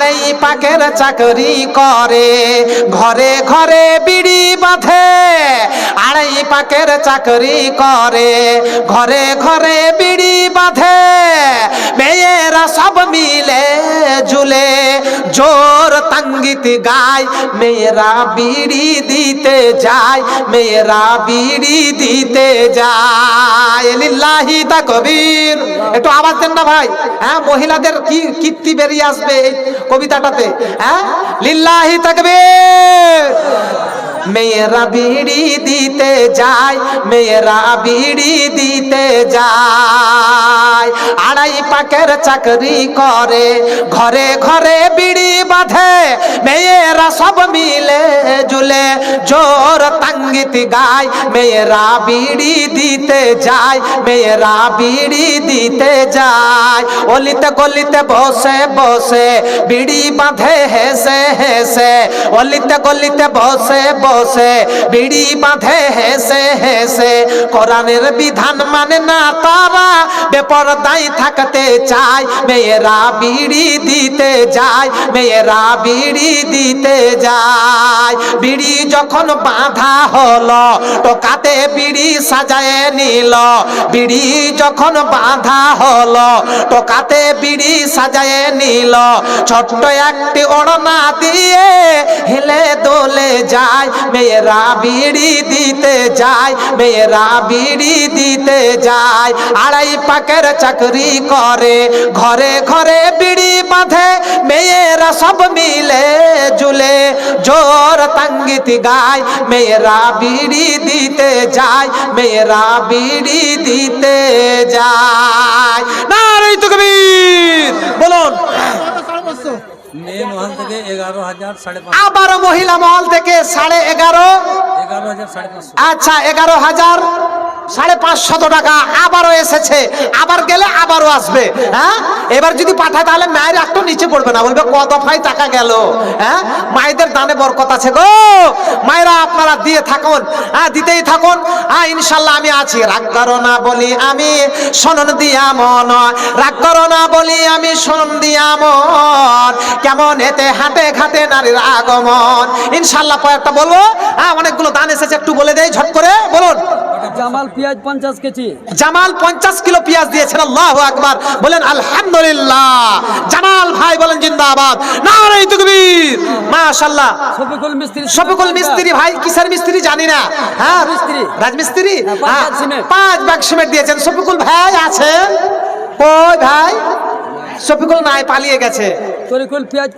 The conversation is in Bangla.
আড়াই পাকের চাকরি করে। ঘরে ঘরে বিড়ি বাঁধে আড়াই পাকের চাকরি করে। ঘরে ঘরে বিড়ি বাঁধে, মেয়েরা সব মিলে জুলে জোর তঙ্গিত গায়, মেয়েরা বিড়ি দিতে যায়, মেয়েরা বিড়ি দিতে যায়। লিল্লাহি তাকবীর একটু আওয়াজ দেন না ভাই। হ্যাঁ মহিলাদের কি কীর্তি বেরিয়ে আসবে এই কবিতাটাতে? হ্যাঁ লিল্লাহি তাকবীর মেয়েরা বিড়ি দিতে যায়, মেয়েরা বিড়ি দিতে যায়। আড়াই পাকের চাকরি করে ঘরে ঘরে বিড়ি বাঁধে মেয়েরা সব মিলে জুলে জোর তাঙ্গিত গায়, মেয়েরা বিড়ি দিতে যায়, মেয়েরা বিড়ি দিতে যায়। অলিতে গলিতে বসে বসে বিড়ি বাঁধে, হেসে হেসে। অলিতে গলিতে বসে বসে বিড়ি বাঁধে, হেসে হেসে। কোরআনের বিধান মানে না তারা বেপরদাই থাকতে চায়। মেয়েরা বিড়ি দিতে যায়, মেয়েরা বিড়ি দিতে যায়। বিড়ি যখন বাঁধা হলো। টোকাতে বিড়ি সাজায় নিল। বিড়ি যখন বাঁধা হলো টোকাতে বিড়ি সাজায় নিল। ছোট্ট একটি ওড়না দিয়ে হেলে দোলে যায়। মেয়েরা বিড়ি দিতে যায়, মেয়েরা বিড়ি দিতে যায়। আড়াই পাকের চাকরি করে, ঘরে ঘরে বিড়ি বাঁধে। মেয়েরা সব মিলে জুলে তাঙ্গিত গায় মেয়েরা বিড়ি দিতে যায় মেয়েরা বিড়ি দিতে যায়। না কবির বলুন। মেয়ে এগারো হাজার সাড়ে আবারও মহিলা মহল থেকে সাড়ে এগারো। এগারো হাজার আচ্ছা এগারো হাজার। সাড়ে পাঁচশত টাকা আবারও এসেছে। আবার গেলে আবারও আসবে হ্যাঁ? এবার যদি পাঠায় তাহলে মায়ের একটু নিচে পড়বে না, বলবে ক দফায় টাকা গেল হ্যাঁ? মায়েদের দানে বরকত আছে গো। মায়েরা আপনারা দিয়ে থাকুন হ্যাঁ দিতেই থাকুন। হ্যাঁ ইনশাল্লাহ আমি আছি। রাগ করো না বলি আমি, শোনন দিয়া মন। রাগ করো না বলি আমি, শোনন দিয়া মন। কেমন এতে হাঁটে ঘাটে নারীর আগমন। ইনশাল্লাহ কয়েকটা বলব। হ্যাঁ অনেকগুলো দান এসেছে, একটু বলে দেই ঝট করে, বলুন। জামাল পেঁয়াজ পঞ্চাশ কেজি। জামাল পঞ্চাশ কিলো পেঁয়াজ দিয়েছেন আল্লাহ আকবার। বলেন আলহামদুলিল্লাহ। জামাল ভাই বলেন জিন্দাবাদ। নারাই তুকবীর। মাশাআল্লাহ। শফিকুল মিস্ত্রি শফিকুল মিস্ত্রি ভাই কিসের মিস্ত্রি জানি না। হ্যাঁ? রাজমিস্ত্রি। রাজমিস্ত্রি? হ্যাঁ, পাঁচ হ্যাঁ। পাঁচ ব্যাগ সিমেন্ট দিয়েছেন। শফিকুল ভাই আছেন? কই ভাই? শফিকুল নাই পালিয়ে গেছে। তরিকুল পেঁয়াজ